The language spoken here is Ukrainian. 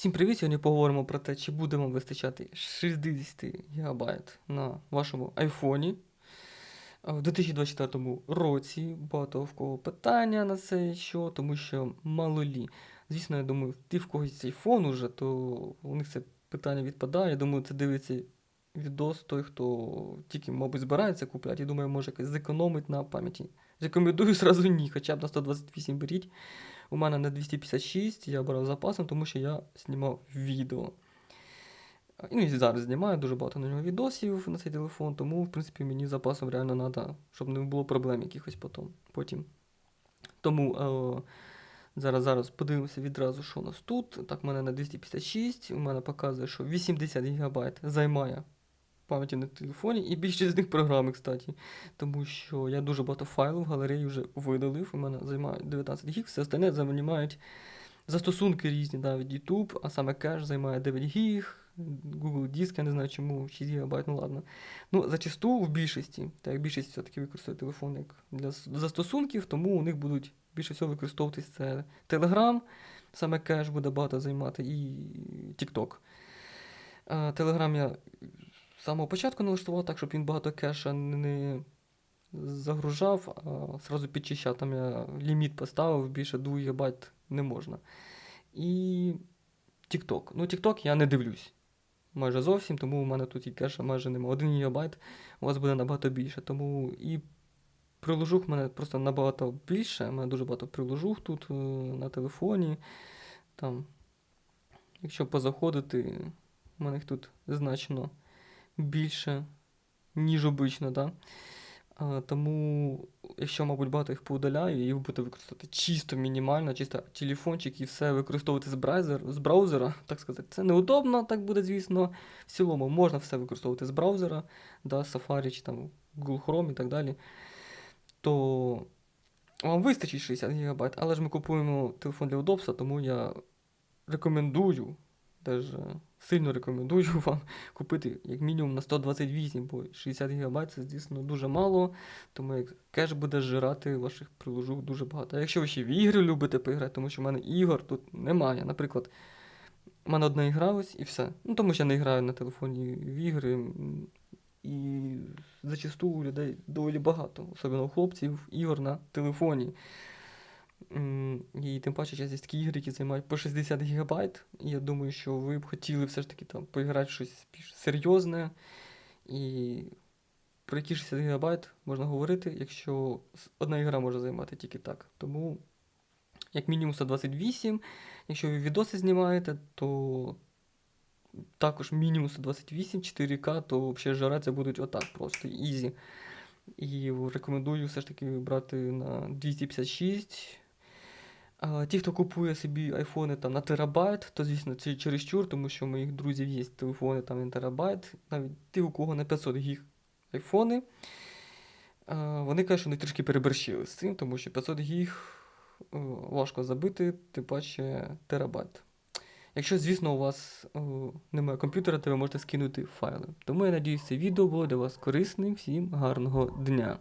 Всім привіт! Сьогодні поговоримо про те, чи буде вам вистачати 60 ГБ на вашому айфоні. В 2024 році багато в кого питання на це, що, тому що малолі. Звісно, я думаю, ті, в когось айфон уже, то у них це питання відпадає. Я думаю, це дивиться відос той, хто тільки, мабуть, збирається купляти. Я думаю, може якось зекономить на пам'яті. Рекомендую зразу ні, хоча б на 128 беріть. У мене на 256 я брав запасом, тому що я знімав відео. Ну і зараз знімаю дуже багато на нього відосів на цей телефон, тому, в принципі, мені запасом реально треба, щоб не було проблем якихось потім. потім. Тому е, зараз, зараз подивимося відразу, що у нас тут. Так, у мене на 256, у мене показує, що 80 ГБ займає пам'яті на телефоні, і більшість з них програми, кстати. Тому що я дуже багато файлів в галереї вже видалив. У мене займають 19 гіг, все остальне займають застосунки різні, навіть YouTube, а саме кеш займає 9 гіг, Google Диск, я не знаю чому, 6 ГБ, ну ладно. Ну, зачасту в більшості, так як більшість все-таки використовує телефон як для застосунків, тому у них будуть більше всього використовуватись це Telegram, саме кеш буде багато займати, і TikTok. Telegram я самого початку налаштував так, щоб він багато кеша не загружав, а зразу підчищав. Там я ліміт поставив, більше 2 ГБ не можна. І TikTok. Ну, TikTok я не дивлюсь. Майже зовсім, тому у мене тут і кеша майже немає. 1 ГБ у вас буде набагато більше. Тому і приложух в мене просто набагато більше. У мене дуже багато приложух тут е, на телефоні. Там, якщо позаходити, у мене їх тут значно більше, ніж обично, да? А, тому, якщо, мабуть, багато їх поудаляю, ви будете використовувати чисто мінімально, чисто телефончик і все використовувати з браузер, з браузера, так сказати, це неудобно, так буде, звісно. В цілому можна все використовувати з браузера, да, Safari чи там Google Chrome і так далі. То вам вистачить 60 ГБ, але ж ми купуємо телефон для удобства, тому я рекомендую, даже сильно рекомендую вам купити як мінімум на 128, бо 60 ГБ це, звісно, дуже мало, тому як кеш буде зжирати ваших приложух дуже багато. А якщо ви ще в ігри любите поіграти, тому що в мене ігор тут немає. Наприклад, у мене одна ігра ось і все. Ну, тому що я не граю на телефоні в ігри. І зачасту у людей доволі багато, особливо у хлопців, ігор на телефоні. І тим паче зараз є такі ігри, які займають по 60 ГБ. І я думаю, що ви б хотіли все ж таки там поіграти щось більш серйозне. І про які 60 ГБ можна говорити, якщо одна ігра може займати тільки так. Тому, як мінімум 128. Якщо ви відоси знімаєте, то також мінімум 128, 4К, то взагалі жараться будуть отак просто, ізі. І рекомендую все ж таки брати на 256. Ті, хто купує собі айфони там на терабайт, то звісно це чересчур, тому що у моїх друзів є телефони там на терабайт, навіть ті, у кого на 500 гіг айфони. Вони кажуть, що вони трішки переборщили з цим, тому що 500 гіг е, важко забити, тим паче терабайт. Якщо, звісно, у вас е, немає комп'ютера, то ви можете скинути файли. Тому я надіюсь, це відео було для вас корисним. Всім гарного дня!